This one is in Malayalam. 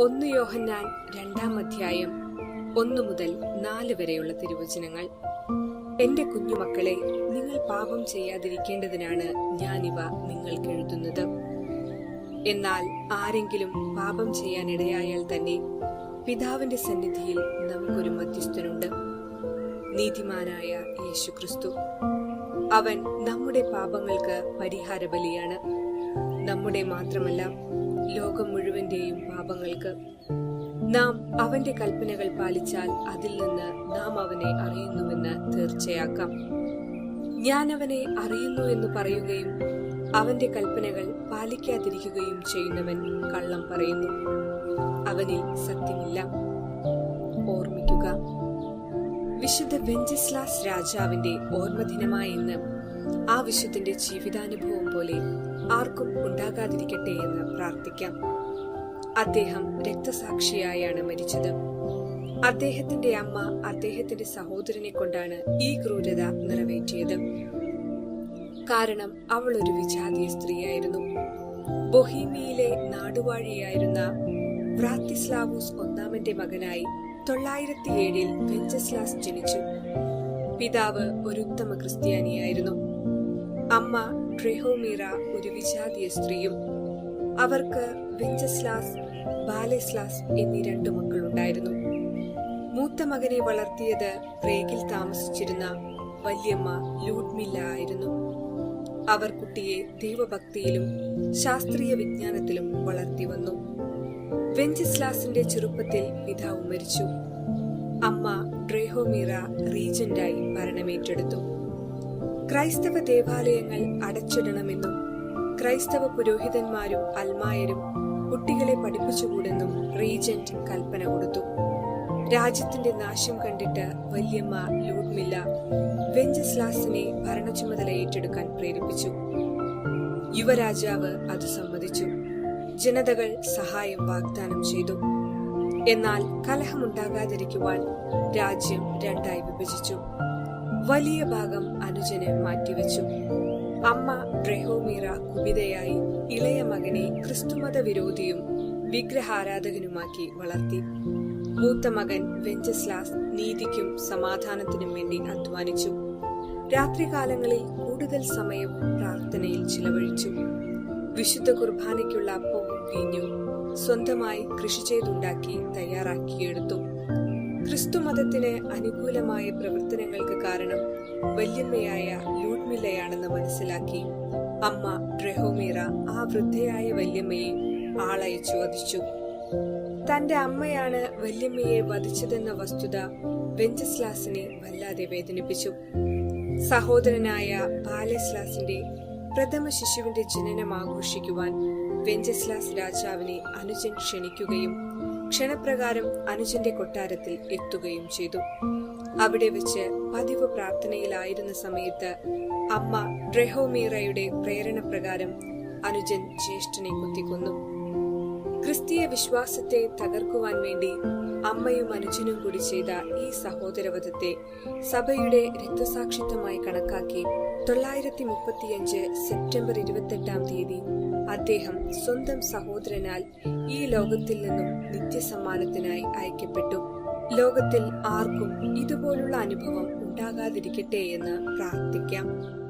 ഒന്ന് യോഹന്നാൻ രണ്ടാം അധ്യായം ഒന്നു മുതൽ നാല് വരെയുള്ള തിരുവചനങ്ങൾ. എന്റെ കുഞ്ഞുമക്കളെ നിങ്ങൾ പാപം ചെയ്യാതിരിക്കേണ്ടതിനാണ് ഞാനിവ നിങ്ങൾക്ക് എഴുതുന്നത്. എന്നാൽ ആരെങ്കിലും പാപം ചെയ്യാൻ ഇടയായാൽ തന്നെ പിതാവിന്റെ സന്നിധിയിൽ നമുക്കൊരു മധ്യസ്ഥനുണ്ട്. നീതിമാനായ യേശുക്രിസ്തു. അവൻ നമ്മുടെ പാപങ്ങൾക്ക് പരിഹാര ബലിയാണ് നമ്മുടെ മാത്രമല്ല ലോകം മുഴുവന്റെയും പാപങ്ങൾക്ക് നാം അവന്റെ കൽപ്പനകൾ പാലിച്ചാൽ അതിൽ നിന്ന് നാം അവനെ അറിയുന്നുവെന്ന് തീർച്ചയാക്കാം. ഞാൻ അവനെ അറിയുന്നു എന്ന് പറയുകയും അവന്റെ കൽപ്പനകൾ പാലിക്കാതിരിക്കുകയും ചെയ്യുന്നവൻ കള്ളം പറയുന്നു. അവനിൽ സത്യമില്ല. ഓർമ്മിക്കുക. വിശുദ്ധ വെഞ്ചസ്ലാസ് രാജാവിന്റെ ഓർമ്മദിനമായ ഇന്ന് ആ വിശുദ്ധന്റെ ജീവിതാനുഭവം പോലെ ആർക്കും ഉണ്ടാകാതിരിക്കട്ടെ എന്ന് പ്രാർത്ഥിക്കാം. അദ്ദേഹം രക്തസാക്ഷിയായാണ് മരിച്ചത്. അദ്ദേഹത്തിന്റെ അമ്മ അദ്ദേഹത്തിന്റെ സഹോദരനെ കൊണ്ടാണ് ഈ ക്രൂരത നിറവേറ്റിയത്. കാരണം അവൾ ഒരു വിജാതീയ സ്ത്രീയായിരുന്നു. ബൊഹീമിയയിലെ നാടുവാഴിയായിരുന്ന വ്രാത്തിസ്ലാവൂസ് ഒന്നാമന്റെ മകനായി തൊള്ളായിരത്തി ഏഴിൽ ജനിച്ചു. പിതാവ് ഒരു ഉത്തമ ക്രിസ്ത്യാനിയായിരുന്നു. അമ്മ ട്രിഹോമീറ ഒരു വിജാതീയ സ്ത്രീയും അവർക്ക് വിഞ്ചസ്ലാസ് ബാലെസ്ലാസ് എന്നീ രണ്ടു മക്കളുണ്ടായിരുന്നു. മൂത്ത മകനെ വളർത്തിയത് പ്രേഗിൽ താമസിച്ചിരുന്ന വല്യമ്മ ലൂഡ്മില്ല ആയിരുന്നു. അവർ കുട്ടിയെ ദൈവഭക്തിയിലും ശാസ്ത്രീയ വിജ്ഞാനത്തിലും വളർത്തി വന്നു. വെഞ്ചസ്ലാസിന്റെ ചെറുപ്പത്തിൽ പിതാവ് മരിച്ചു. അമ്മ ഡ്രേഹോമീറ റീജന്റായി ഭരണമേറ്റെടുത്തു ക്രൈസ്തവ ദേവാലയങ്ങൾ അടച്ചിടണമെന്നും ക്രൈസ്തവ പുരോഹിതന്മാരും അൽമായരും കുട്ടികളെ പഠിപ്പിച്ചുകൂടെന്നും റീജന്റ് കൽപ്പന കൊടുത്തു. രാജ്യത്തിന്റെ നാശം കണ്ടിട്ട് വല്യമ്മ ലൂഡ്മില്ല വെഞ്ചസ്ലാസിനെ ഭരണചുമതല ഏറ്റെടുക്കാൻ പ്രേരിപ്പിച്ചു. യുവരാജാവ് അത് സമ്മതിച്ചു. ജനതകൾ സഹായം വാഗ്ദാനം ചെയ്തു. എന്നാൽ കലഹമുണ്ടാകാതിരിക്കുവാൻ രാജ്യം രണ്ടായി വിഭജിച്ചു. വലിയ ഭാഗം അനുജന് മാറ്റിവെച്ചു. അമ്മ ഡ്രെഹോമീറ കുപിതയായി ഇളയ മകനെ ക്രിസ്തുമത വിരോധിയും വിഗ്രഹാരാധകനുമാക്കി വളർത്തി. മൂത്ത മകൻ വെഞ്ചസ്ലാസ് നീതിക്കും സമാധാനത്തിനും വേണ്ടി അധ്വാനിച്ചു. രാത്രികാലങ്ങളിൽ കൂടുതൽ സമയം പ്രാർത്ഥനയിൽ ചിലവഴിച്ചു. വിശുദ്ധ കുർബാനയ്ക്കുള്ള അപ്പവും വീഞ്ഞും സ്വന്തമായി കൃഷി ചെയ്തുണ്ടാക്കി തയ്യാറാക്കിയെടുത്തു. ക്രിസ്തുമതത്തിന് അനുകൂലമായ പ്രവർത്തനങ്ങൾക്ക് കാരണം വല്യമ്മയായ ലൂഡ്മില്ലയാണെന്ന് മനസ്സിലാക്കി അമ്മ ഡ്രഹോമീറ ആ വൃദ്ധയായ വല്യമ്മയെ ആളയച്ചു വധിച്ചു തന്റെ അമ്മയാണ് വല്യമ്മയെ വധിച്ചതെന്ന വസ്തുത വെഞ്ചസ്ലാസിനെ വല്ലാതെ വേദനിപ്പിച്ചു. സഹോദരനായ ബാലസ്ലാസിന്റെ പ്രഥമ ശിശുവിന്റെ ജനനം ആഘോഷിക്കുവാൻ വെഞ്ചസ്ലാസ് രാജാവിനെ അനുജൻ ക്ഷണിക്കുകയും ക്ഷണപ്രകാരം അനുജന്റെ കൊട്ടാരത്തിൽ എത്തുകയും ചെയ്തു. അവിടെ വെച്ച് പതിവ് പ്രാർത്ഥനയിലായിരുന്ന സമയത്ത് അമ്മ ഡ്രെഹോമീറയുടെ പ്രേരണപ്രകാരം അനുജൻ ജ്യേഷ്ഠനെ കുത്തിക്കൊന്നു. ക്രിസ്തീയ വിശ്വാസത്തെ തകർക്കുവാൻ വേണ്ടി അമ്മയും അനുജനും കൂടി ചെയ്ത ഈ സഹോദരവധത്തെ സഭയുടെ രക്തസാക്ഷിത്വമായി കണക്കാക്കി തൊള്ളായിരത്തി മുപ്പത്തിയഞ്ച് സെപ്റ്റംബർ ഇരുപത്തെട്ടാം തീയതി അദ്ദേഹം സ്വന്തം സഹോദരനാൽ ഈ ലോകത്തിൽ നിന്നും നിത്യസമ്മാനത്തിനായി അയക്കപ്പെട്ടു. ലോകത്തിൽ ആർക്കും ഇതുപോലുള്ള അനുഭവം ഉണ്ടാകാതിരിക്കട്ടെ എന്ന് പ്രാർത്ഥിക്കാം.